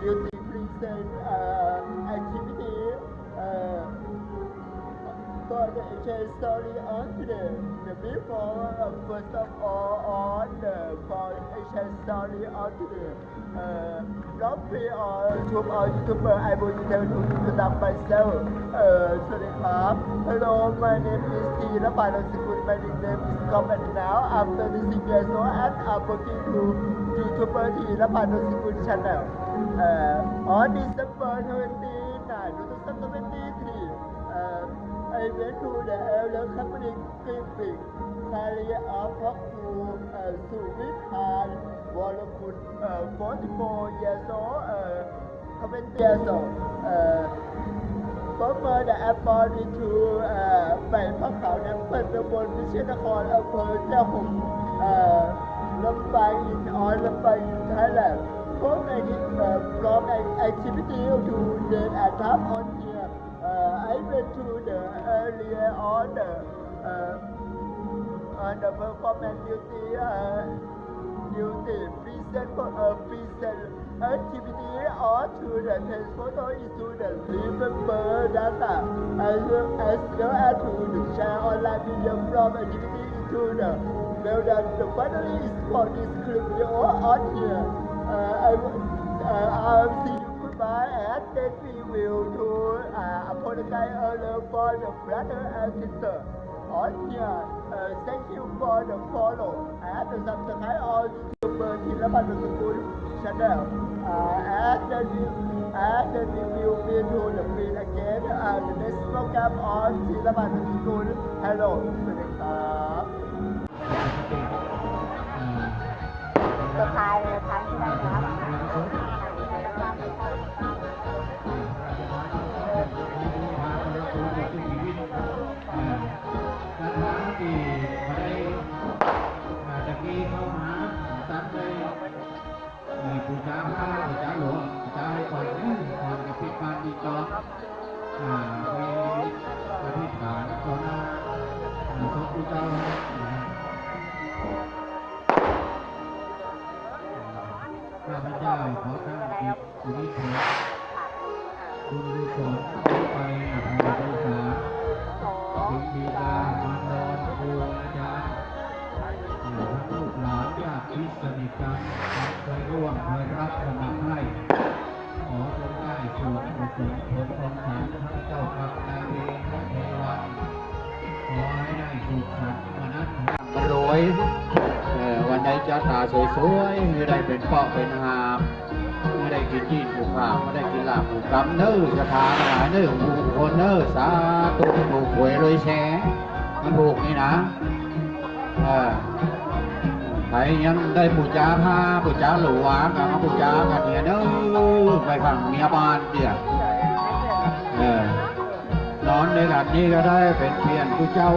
beauty present uh, activity uh, for the HA story on today. The before uh, first of all on the for HA story on today. Uh, not free or YouTube or YouTuber I will tell you to introduce myself. Uh, สวัสดีครับ Hello my name is T และปานามสกุล My nickname is Scott and now I'm 36 years old and I'm working to YouTuber T และปานามสกุล channel. Uh, on December 29, 2023, uh, I went to the elder company Griffin, carry out talk to uh, Suvit Han Walakut, uh, 44 years old, uh, 20 years old. Uh, ผมมาจากแอปพลิเคชันไปพักเขาน้ำเปิดตำบลวิเชียรนครอำเภอเจ้าหงส์เอ่อลำปางอินออนลำปางอินไทยแลนด์ผมในที่เอ่อ from an activity to the attack on to the earlier the uh, on the performance duty uh, duty present for a present activity or to the photo into the remember data. As well as well as to the share online video from activity into the well done the finally is for this clip video on here. Uh, I uh, apologize earlier for the brother and sister on here. Uh, thank you for the follow and the subscribe on YouTuber Thirapan School channel. Uh, and then we and then we will be to the feed again uh, the next program on Thirapan School. Hello, สวัสดีครับ จะทายเลยทายที่ได้ครับ อตั้งจิตอุทิศผลคุณกุศลไปอภัยทุกขาบิดามารดาครูอาจารย์ทั้งลูกหลานญาติมิตรสนิทกันเคยร่วมเคยรับสมัครให้ขอจงได้ส่วนกุศลผลของฐานทั้งเจ้ากรรมนายเวรและเทวาขอให้ได้สุขสันต์วันนั้นรวยเออวันใดจะตาสวยๆไม่ได้เป็นเปาะเป็นหาม กินจีนผูกขาไม่ได้กินลาบผูกกำเนื้อสถานหายเนื้อผูกคนเนื้อสาตุผูกหวยเลยแชร์มันผูกนี่นะเออใครยังได้ปูจาผ้าปูจาหลวงกับปูจากันเนี่ยเด้อไปฝั่งเมียบ้านเดียวเออนอนด้วยกันนี่ก็ได้เป็นเพียนผู้เจ้า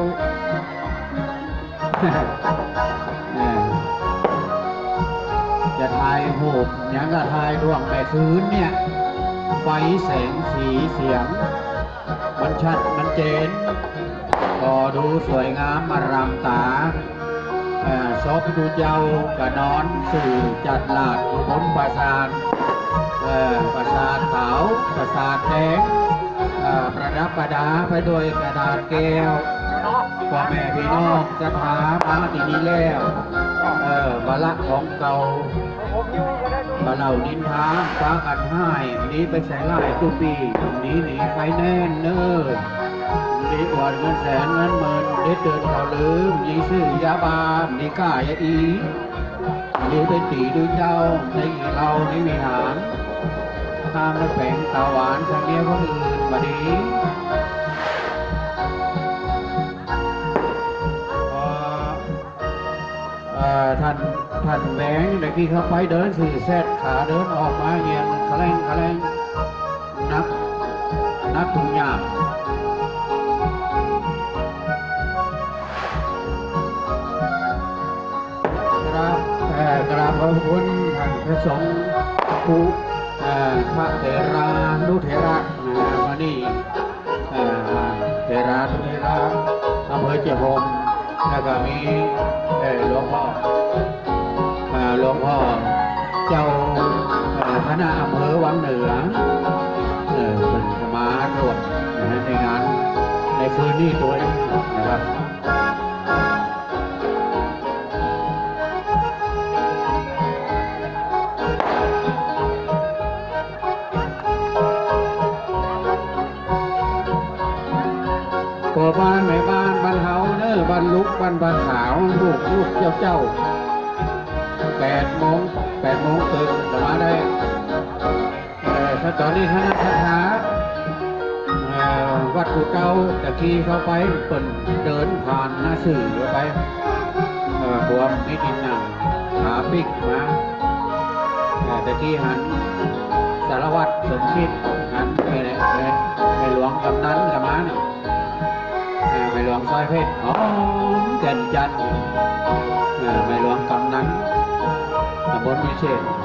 จะถ่ายหูปยังก็ถ่ายดวงแม่คืนเนี่ย ไฟแสงสีเสียง มันชัดมันเจน ก็ดูสวยงามมารำตาเอ่อศพดูเจ้ากะนอนสื่อจัดหลาดดูบนปราสาทเออปราสาทขาวปราสาทแดงเออประดับประดาไปด้วยกระดาษแก้วพ่อแม่พี่น้องจะถามาที่นี่แล้วเออบาละของเก่า บาเหล่านินท้าฟ้ากันให้หนีไปใส่ไล่ทุกปีหนีหนีใครแน่นเนอดีกว่าเงินแสนเงินหมื่นได้เตือนเขาลืมยิงซื้อยาบาดีกล้ายาอีดีเป็นตีดูเจ้าในเราในวิหารข้ามและแฝงตาหวานสังเดียคนอื่นบดีท่าน ท่านแหวงเด็กที่เข้าไปเดินสื่อแซดขาเดินออกมาเงียนแคลงแคลงนักนักถุงยามครับเอกราบขอบคุณท่านพระสงฆ์ผู้พระเถรานุเถระนะวันนี้เอ่เถรานุเถระอำเภอเจียโฮมแล้วก็มี วังเหนือเออเป็นมาตรวจนะฮะในงานในคืนนี้ตัวเองนะครับพอบ้านไม่บ้านบ้านเฮาเนอบ้านลุกบ้านบ้านขาวลูกลูกเจ้าเจ้าแปดโมง เอ่อถ้าตอนนี้คณะคาถาวัดกูเก่าตะกี้เข้าไปเปิ่นเดินผ่านหน้าสื่อเข้าไปเอ่อพวกไม่ดินหนังขาปิกมาเอ่ตะกี้หันสารวัตรสมคิดหันไปไหนไปไปหลวงกำนันกับมาเนี่ยไม่หลวงซอยเพชรอ๋อแก่นจันทร์ไม่หลวงกำนันตำบลวิเศษ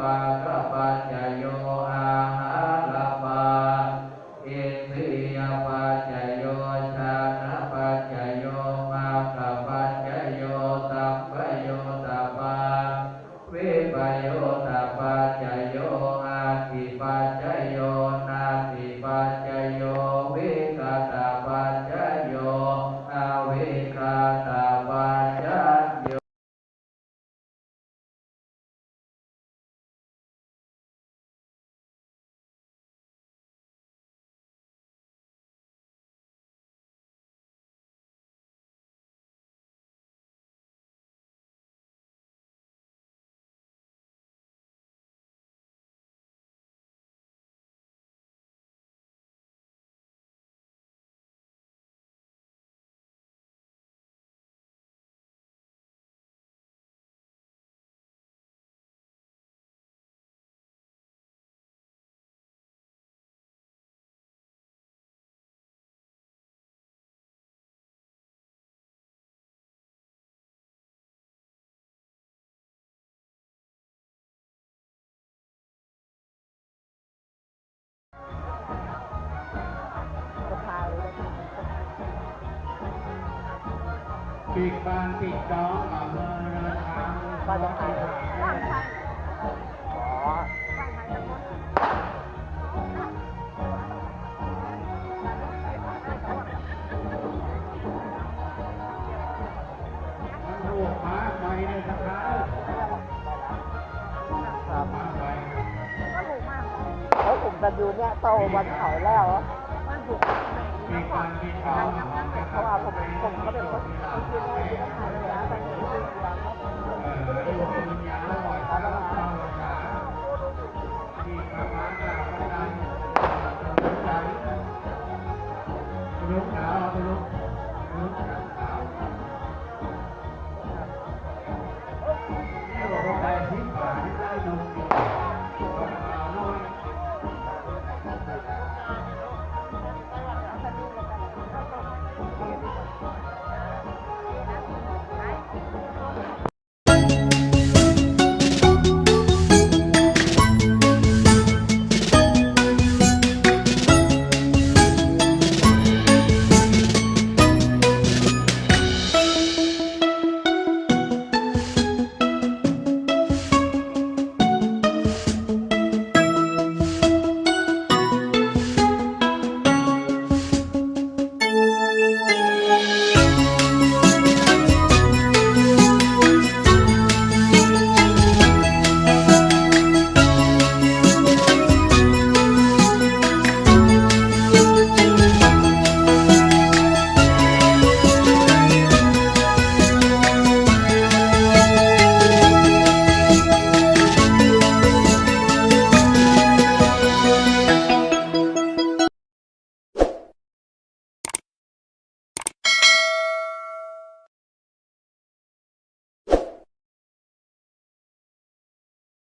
ปาตปัญญโย ปีกบานปีกจองอำเภอเนินช้างก็จะพายขออ๋อมันถูกมาไปในสถานครับมาไปเขาผมจะดูเนี่ยโตบนเขาแล้วอะปีกบานปีกจองอำเภอเพราะว่าผมผมก็เป็นคน Thank you.